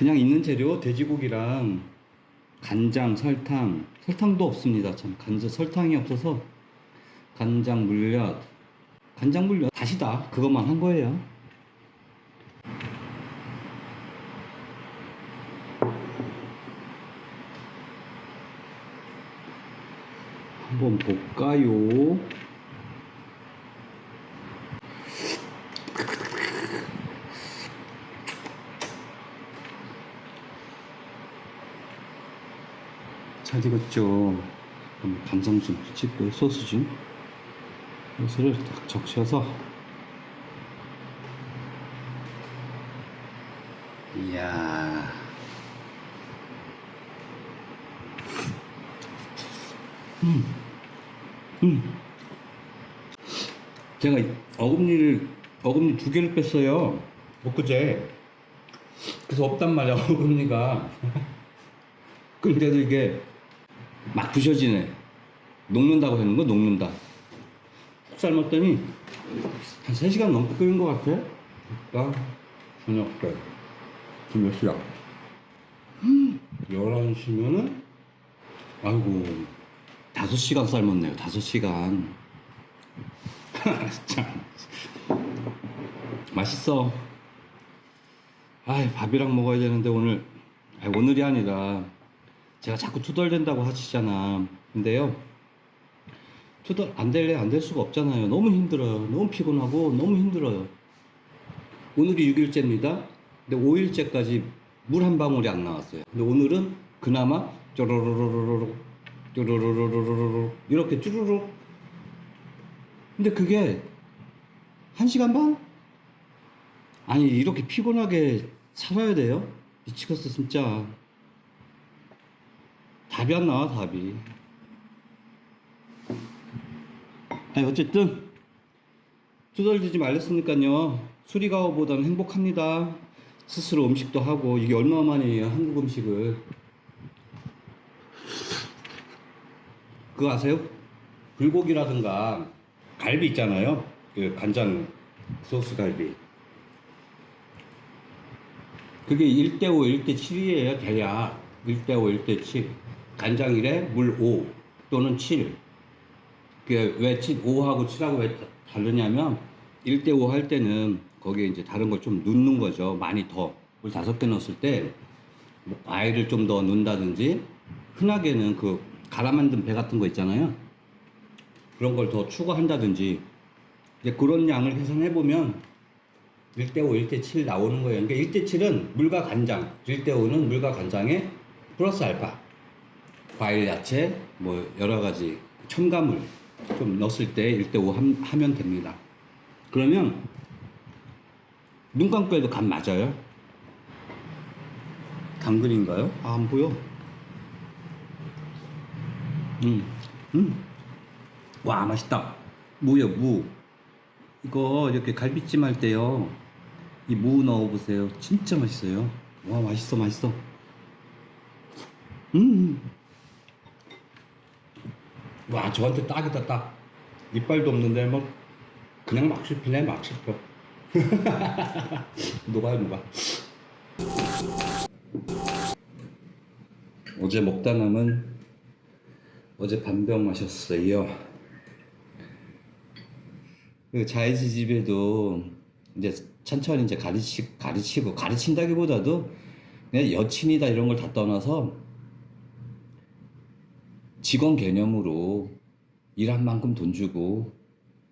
그냥 있는 재료 돼지고기랑 간장, 설탕, 설탕도 없습니다. 참 간장, 설탕이 없어서 간장, 물엿, 간장, 물엿 다시다 그것만 한 거예요. 한번 볼까요? 잘 익었죠. 그럼 간장 좀 찍고 소스 좀 소스를 딱 적셔서 이야 음, 음. 제가 이 어금니를 어금니 두 개를 뺐어요. 엊그제 그래서 없단 말이야 어금니가. 근데도 이게 막 부셔지네. 녹는다고 하는 거 녹는다. 푹 삶았더니 한 3시간 넘게 끓인 것 같아. 그러니까 저녁 때. 지금 몇 시야? 11시면은 아이고 5시간 삶았네요. 5시간. 참 맛있어. 아이 밥이랑 먹어야 되는데 오늘 아니, 오늘이 아니라 제가 자꾸 투덜댄다고 하시잖아. 근데요, 투덜 안 될래 안 될 수가 없잖아요. 너무 힘들어요. 너무 피곤하고 너무 힘들어요. 오늘이 6일째입니다. 근데 5일째까지 물 한 방울이 안 나왔어요. 근데 오늘은 그나마 쪼로로로로로 쪼로로로로로 이렇게 쭈루룩. 근데 그게 한 시간 반? 아니 이렇게 피곤하게 살아야 돼요? 미치겠어 진짜. 답이 안 나와 답이. 아니 어쨌든 투덜대지 말랬으니까요. 수리가오보다는 행복합니다. 스스로 음식도 하고 이게 얼마 만이에요 한국 음식을. 그거 아세요? 불고기라든가 갈비 있잖아요. 그 간장 소스 갈비. 그게 1대5, 1대7이에요 대략. 1대5, 1대7 간장이래 물5 또는 7. 그게 왜 7, 5하고 7하고 왜 다- 다르냐면 1대5 할 때는 거기에 이제 다른 걸 좀 넣는 거죠. 많이 더. 물 다섯 개 넣었을 때, 뭐 과일을 좀 더 넣는다든지, 흔하게는 그 갈아 만든 배 같은 거 있잖아요. 그런 걸 더 추가한다든지, 이제 그런 양을 계산해 보면 1대5, 1대7 나오는 거예요. 그러니까 1대7은 물과 간장, 1대5는 물과 간장에 플러스 알파. 과일, 야채, 뭐 여러 가지 첨가물 좀 넣었을 때 1대5 하면 됩니다. 그러면 눈 감고 해도 간 맞아요? 당근인가요? 아, 안 보여. 음, 음. 와, 맛있다. 무요, 무. 이거 이렇게 갈비찜 할 때요. 이 무 넣어보세요. 진짜 맛있어요. 와, 맛있어, 맛있어. 음. 와, 저한테 딱이다, 딱. 이빨도 없는데, 뭐, 그냥 막 씹히네, 막 씹혀. 녹아요, 녹아. 어제 먹다 남은 어제 반병 마셨어요. 그 자이지 집에도 이제 천천히 이제 가르치, 가르치고, 가르친다기보다도 그냥 여친이다 이런 걸 다 떠나서 직원 개념으로 일한 만큼 돈 주고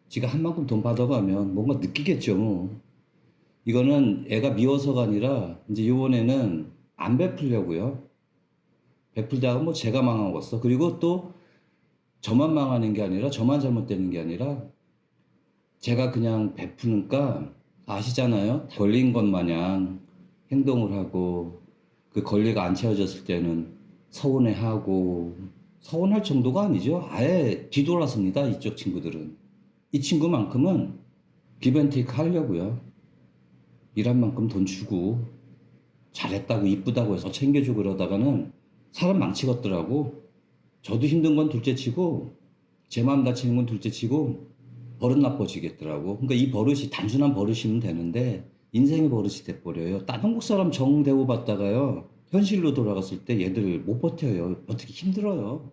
지가 한 만큼 돈 받아가면 뭔가 느끼겠죠. 뭐. 이거는 애가 미워서가 아니라 이제 이번에는 안 베풀려고요. 베풀다가 뭐 제가 망한 거어 그리고 또 저만 망하는 게 아니라 저만 잘못되는 게 아니라 제가 그냥 베푸니까 아시잖아요. 걸린 것 마냥 행동을 하고 그 권리가 안 채워졌을 때는 서운해하고 서운할 정도가 아니죠. 아예 뒤돌아섭니다. 이쪽 친구들은. 이 친구만큼은 기벤테이크 하려고요. 일한 만큼 돈 주고 잘했다고 이쁘다고 해서 챙겨주고 그러다가는 사람 망치겠더라고. 저도 힘든 건 둘째 치고 제 마음 다치는 건 둘째 치고 버릇 나빠지겠더라고. 그러니까 이 버릇이 단순한 버릇이면 되는데 인생의 버릇이 돼버려요. 딴 한국 사람 정 대우 받다가요. 현실로 돌아갔을 때 얘들 못 버텨요. 어떻게 힘들어요.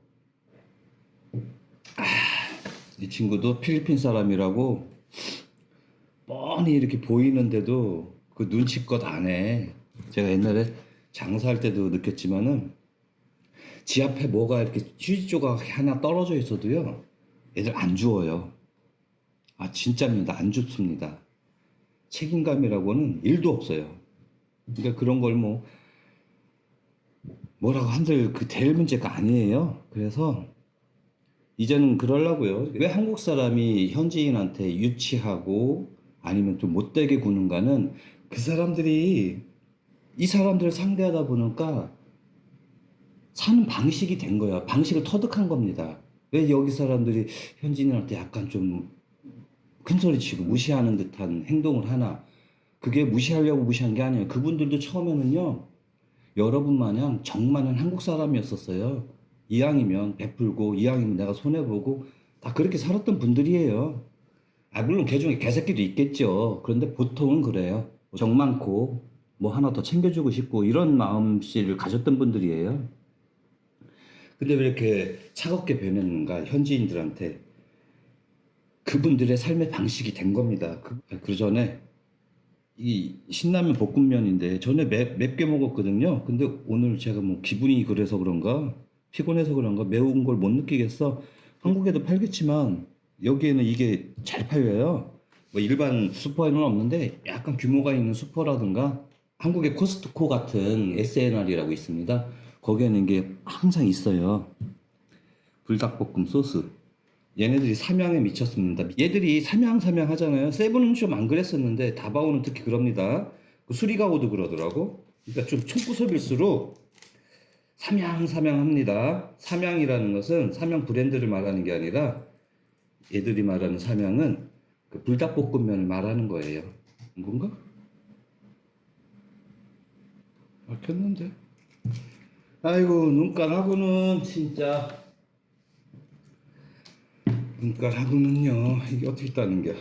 아, 이 친구도 필리핀 사람이라고 뻔히 이렇게 보이는데도 그 눈치껏 안 해. 제가 옛날에 장사할 때도 느꼈지만은 지 앞에 뭐가 이렇게 휴지 조각 하나 떨어져 있어도요. 애들 안 주워요. 아 진짜입니다. 안 줍습니다. 책임감이라고는 일도 없어요. 그러니까 그런 걸뭐 뭐라고 한들 그 될 문제가 아니에요. 그래서 이제는 그러려고요. 왜 한국 사람이 현지인한테 유치하고 아니면 좀 못되게 구는가는 그 사람들이 이 사람들을 상대하다 보니까 사는 방식이 된 거야. 방식을 터득한 겁니다. 왜 여기 사람들이 현지인한테 약간 좀 큰소리 치고 무시하는 듯한 행동을 하나. 그게 무시하려고 무시한 게 아니에요. 그분들도 처음에는요, 여러분 마냥 정 많은 한국 사람이었었어요. 이왕이면 베풀고, 이왕이면 내가 손해보고, 다 그렇게 살았던 분들이에요. 아, 물론 개 중에 개새끼도 있겠죠. 그런데 보통은 그래요. 정 많고, 뭐 하나 더 챙겨주고 싶고, 이런 마음씨를 가졌던 분들이에요. 근데 왜 이렇게 차갑게 변했는가, 현지인들한테. 그분들의 삶의 방식이 된 겁니다. 그, 그 전에 이 신라면 볶음면인데 전에 맵, 맵게 먹었거든요. 근데 오늘 제가 뭐 기분이 그래서 그런가 피곤해서 그런가 매운 걸 못 느끼겠어. 한국에도 팔겠지만 여기에는 이게 잘 팔려요. 뭐 일반 슈퍼에는 없는데 약간 규모가 있는 슈퍼라든가 한국의 코스트코 같은 SNR이라고 있습니다. 거기에는 이게 항상 있어요. 불닭볶음 소스. 얘네들이 삼양에 미쳤습니다. 얘들이 삼양 삼양 하잖아요. 세븐은 좀 안 그랬었는데 다바오는 특히 그럽니다. 그 수리가오도 그러더라고. 그러니까 좀 총구섭일수록 삼양 삼양 합니다. 삼양이라는 것은 삼양 브랜드를 말하는 게 아니라 얘들이 말하는 삼양은 그 불닭볶음면을 말하는 거예요. 뭔가? 막혔는데. 아이고 눈깔하고는 진짜. 눈깔하고는요 이게 어떻게 따는 겨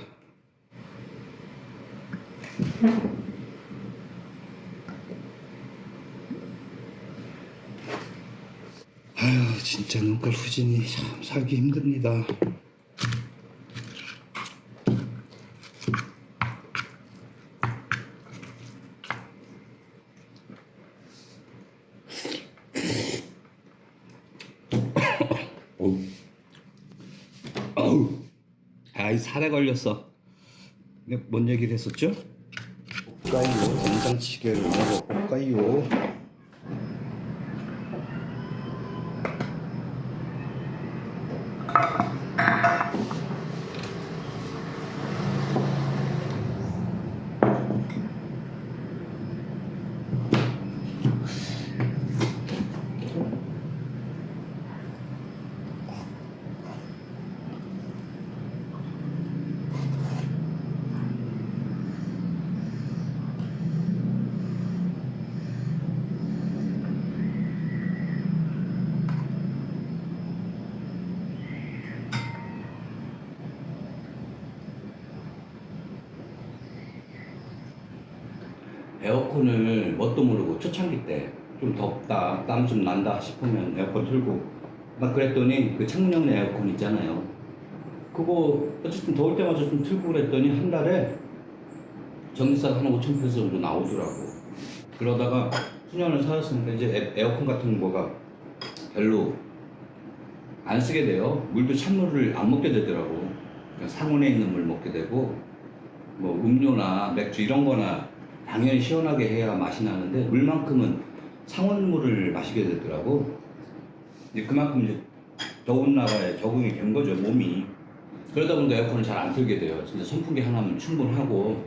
아유 진짜 눈깔 후진이 참 살기 힘듭니다 아이 살에 걸렸어. 뭔 얘기를 했었죠? 볶아요. 된장찌개를 먹어 볶아요. 에어컨을 뭣도 모르고 초창기 때 좀 덥다, 땀 좀 난다 싶으면 에어컨 틀고 막 그랬더니 그 창문형 에어컨 있잖아요. 그거 어쨌든 더울 때마다 좀 틀고 그랬더니 한 달에 전기세가 한 5천 페소 정도 나오더라고. 그러다가 수년을 살았으니까 이제 에, 에어컨 같은 거가 별로 안 쓰게 돼요. 물도 찬물을 안 먹게 되더라고. 그냥 상온에 있는 물 먹게 되고 뭐 음료나 맥주 이런 거나 당연히 시원하게 해야 맛이 나는데 물만큼은 상온물을 마시게 되더라고. 이제 그만큼 이제 더운 나라에 적응이 된 거죠 몸이. 그러다 보니까 에어컨을 잘 안 틀게 돼요. 진짜 선풍기 하나면 충분하고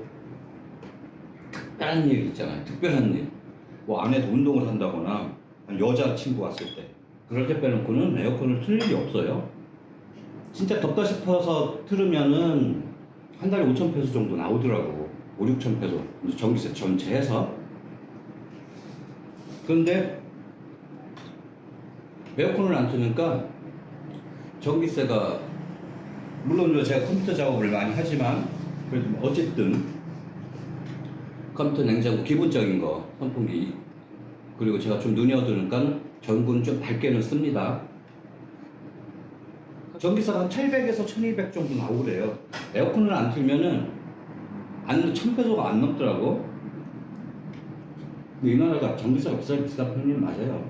특별한 일 있잖아요. 특별한 일. 뭐 안에서 운동을 한다거나 여자 친구 왔을 때 그럴 때 빼놓고는 에어컨을 틀 일이 없어요. 진짜 덥다 싶어서 틀으면은 한 달에 5천 페소 정도 나오더라고. 5, 6천 페소. 전기세 전체 해서. 그런데 에어컨을 안 트니까 전기세가 물론 제가 컴퓨터 작업을 많이 하지만 그래도 뭐 어쨌든 컴퓨터 냉장고 기본적인 거 선풍기 그리고 제가 좀 눈이 어두니까 전구는 좀 밝게는 씁니다 전기세가 한 1100에서 1200 정도 나오래요 에어컨을 안 틀면은 안 1000배소가 안 넘더라고. 이 나라가 전기세가 비싸 비싸 편이 맞아요.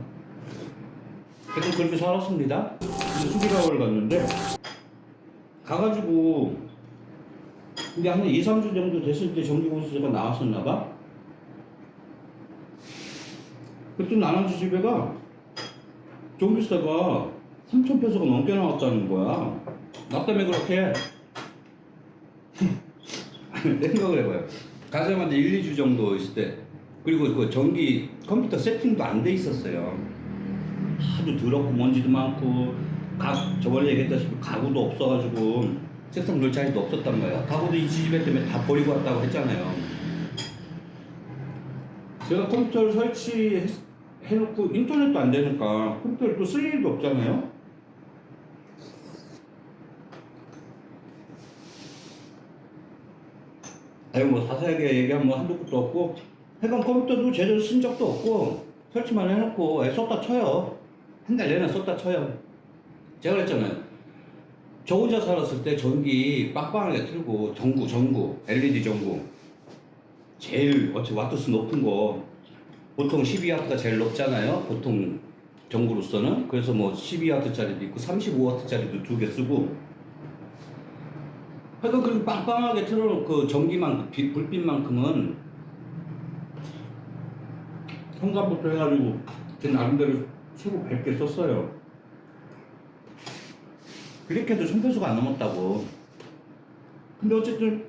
하여튼 그렇게 살았습니다. 근데 수기라고를 갔는데 가가지고 근데 한 2, 3주 정도 됐을 때 전기보수세가 나왔었나 봐? 그때 나눠주 집에가 전기세가 3,000페소가 넘게 나왔다는 거야. 나 때문에 그렇게. 내 생각을 해봐요. 가자마자 1, 2주 정도 있을 때, 그리고 그 전기 컴퓨터 세팅도 안 돼 있었어요. 하도 더럽고 먼지도 많고, 가, 저번에 얘기했다시피 가구도 없어가지고, 책상 놀 자리도 없었단 말이야. 가구도 이 집에 때문에 다 버리고 왔다고 했잖아요. 제가 컴퓨터를 설치해놓고 인터넷도 안 되니까 컴퓨터를 또 쓸 일도 없잖아요. 아니 뭐 자세하게 얘기하면 뭐 한두 끝도 없고 해방 컴퓨터도 제대로 쓴 적도 없고 설치만 해놓고 애 썼다 쳐요. 한 달 내내 썼다 쳐요. 제가 그랬잖아요. 저 혼자 살았을 때 전기 빵빵하게 틀고 전구 전구 LED 전구. 제일 어찌 와트수 높은 거. 보통 12W가 제일 높잖아요 보통 전구로서는. 그래서 뭐 12W짜리도 있고 35W짜리도 두 개 쓰고 하여튼 그렇게 빵빵하게 틀어놓고 전기만 빛, 불빛만큼은 현관부터 해가지고 제 나름대로 최고 밝게 썼어요. 그렇게 해도 1000페소가 안 넘었다고. 근데 어쨌든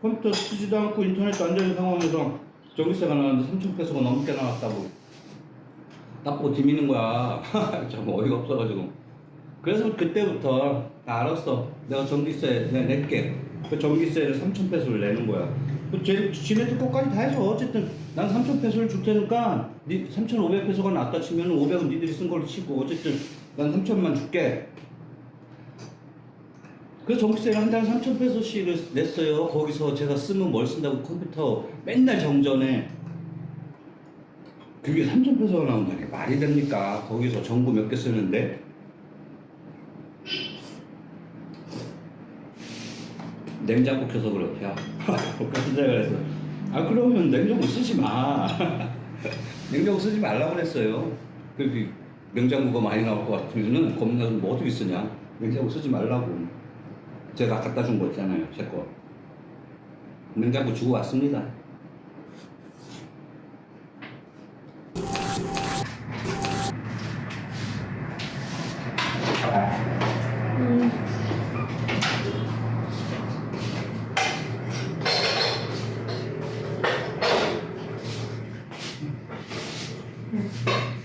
컴퓨터 쓰지도 않고 인터넷도 안 되는 상황에서 전기세가 나왔는데 3,000페소가 넘게 나왔다고. 나보고 디미는 거야. 참 어이가 없어가지고. 그래서 그때부터 나 알았어 내가 전기세 내가 낼게 그 전기세를 3,000페소를 내는 거야 그 쟤, 지네들 것까지 다 해줘 어쨌든 난 3,000페소를 줄 테니까 니 3,500 페소가 낫다 치면 500은 니들이 쓴 걸로 치고 어쨌든 난 3,000만 줄게 그래서 전기세를 한 달에 3,000페소씩을 냈어요. 거기서 제가 쓰면 뭘 쓴다고 컴퓨터 맨날 정전해. 그게 3,000페소가 나온다는 게 말이 됩니까? 거기서 전구 몇개 쓰는데. 냉장고 켜서 그렇대요. 그래서 제가 그래서 아 그러면 냉장고 쓰지 마. 냉장고 쓰지 말라고 그랬어요. 그 냉장고가 많이 나올 것 같으면은 겁나서 뭐 어떻게 쓰냐? 냉장고 쓰지 말라고. 제가 갖다 준 거 있잖아요, 제 거. 냉장고 주고 왔습니다. Mm-hmm.